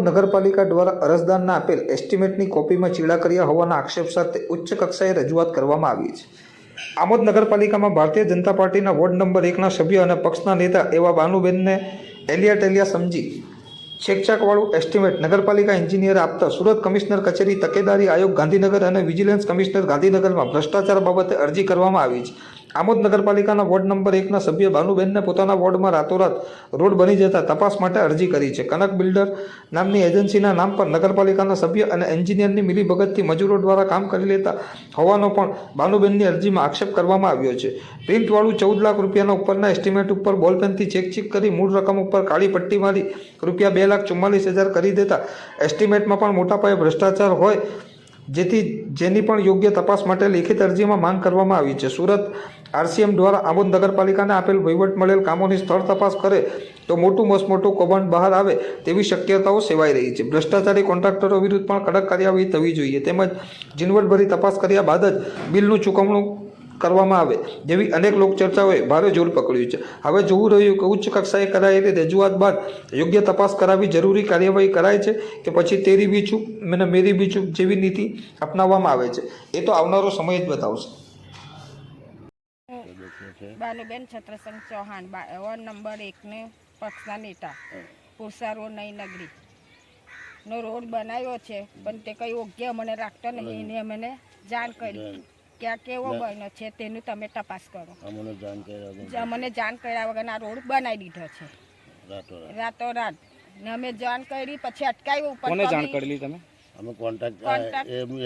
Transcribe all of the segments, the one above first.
આમોદ નગરપાલિકા દ્વારા અરજદારના આપેલ એસ્ટિમેટની કોપીમાં ચીડા કર્યા હોવાના આક્ષેપ સાથે ઉચ્ચ કક્ષાએ રજૂઆત કરવામાં આવી છે. આમોદ નગરપાલિકામાં ભારતીય જનતા પાર્ટીના વોર્ડ નંબર એકના સભ્ય અને પક્ષના નેતા એવા બાનુબેનને એલિયા ટેલિયા સમજી છેકછાકવાળું એસ્ટિમેટ નગરપાલિકા એન્જિનિયર આપતા સુરત કમિશનર કચેરી તકેદારી આયોગ ગાંધીનગર અને વિજિલન્સ કમિશનર ગાંધીનગરમાં ભ્રષ્ટાચાર બાબતે અરજી કરવામાં આવી છે. આમોદ નગરપાલિકાના વોર્ડ નંબર એકના સભ્ય બાનુબેનને પોતાના વોર્ડમાં રાતોરાત રોડ બની જતા તપાસ માટે અરજી કરી છે. કનક બિલ્ડર નામની એજન્સીના નામ પર નગરપાલિકાના સભ્ય અને એન્જિનિયરની મિલીભગતથી મજૂરો દ્વારા કામ કરી લેતા હોવાનો પણ બાનુબેનની અરજીમાં આક્ષેપ કરવામાં આવ્યો છે. પ્રિન્ટવાળું ચૌદ લાખ રૂપિયાના ઉપરના એસ્ટિમેટ ઉપર બોલપેનથી ચેક ચેક કરી મૂળ રકમ ઉપર કાળી પટ્ટી મારી રૂપિયા બે લાખ ચુમ્માલીસ હજાર કરી દેતા. એસ્ટિમેટમાં પણ મોટા પાયે ભ્રષ્ટાચાર હોય જેથી જેની પણ યોગ્ય તપાસ માટે લેખિત અરજીમાં માંગ કરવામાં આવી છે. સુરત આરસીએમ દ્વારા આમોદ નગરપાલિકાને આપેલ વહીવટ મળેલ કામોની સ્થળ તપાસ કરે તો મોટું મસમોટું કૌભાંડ બહાર આવે તેવી શક્યતાઓ સેવાઈ રહી છે. ભ્રષ્ટાચારી કોન્ટ્રાક્ટરો વિરુદ્ધ પણ કડક કાર્યવાહી થવી જોઈએ. તેમજ ઝીણવટભરી તપાસ કર્યા બાદ જ બિલનું ચૂકવણું કરવામાં આવે જેવી અનેક લોકચર્ચાઓએ ભારે જોર પકડ્યું છે. હવે જોવું રહ્યું કે ઉચ્ચ કક્ષાએ કરાયેલી રજૂઆત બાદ યોગ્ય તપાસ કરાવી જરૂરી કાર્યવાહી કરાય છે કે પછી તેરી બી મને અને મેરી બી જેવી નીતિ અપનાવવામાં આવે છે? એ તો આવનારો સમય જ બતાવશે. બાનુબેન છત્રસંગ ચૌહાણ બા- વોર્ડ નંબર એકને પક્ષના નેતા પુરસા રોડ નહીં નગરી. નો રોડ બનાવ્યો છે પણ તે કંઈ યોગ્ય મને રાખતો નહીં એને મને જાણ કરી. કે આ કેવો બન્યો છે તેનું તમે તપાસ કરો. અમને જાણ કર્યા વગર જે જાણ કર્યા વગર આ રોડ બનાવી દીધો છે. રાતોરાત. રાતોરાત. ને અમે જાણ કરી પછી અટકાવ્યું ઉપર કોને જાણ તો કરેલી તમે? અમે કોન્ટ્રાક્ટ.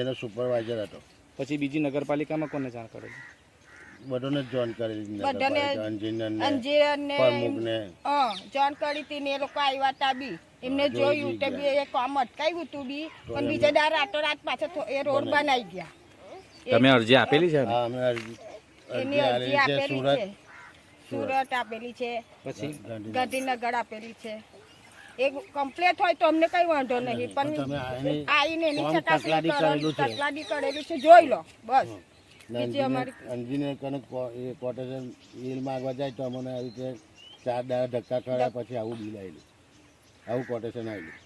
એનો સુપરવાઇઝર હતો. પછી બીજી નગરપાલિકામાં કોને જાણ કરેલી? બધાને જોઈન કરેલી બધાને અંજીરને પ્રમુખને. હા જાણ કરી હતી ને એ લોકો આવ્યા હતા બી. એમને જોયું તે બી એ કામ અટકાવ્યું હતું બી પણ બીજા દાર રાતોરાત પાછો એ રોડ બનાવી. ગયા. તમે અરજી આપેલી છે હા અમે અરજી એની અરજી અરજી આલેલી છે આપેલી સુરત છે. સુરત આપેલી છે. પછી? ગાંધીનગર આપેલી છે. એક કમ્પ્લેટ હોય તો અમને કઈ વાંધો નહીં પણ આવીને એની ચકાસણી તકલાદી કરેલું છે. તકલાદી કરેલું છે. જોઈ લો બસ. બીજી એન્જિનિયર અમારી એન્જિનિયર કને એ કોટેશન બિલ માંગવા જાય તો અમને આવી રીતે ચાર દાડા ધક્કા કર્યા પછી આવું બિલ આવેલું આવું કોટેશન આવેલું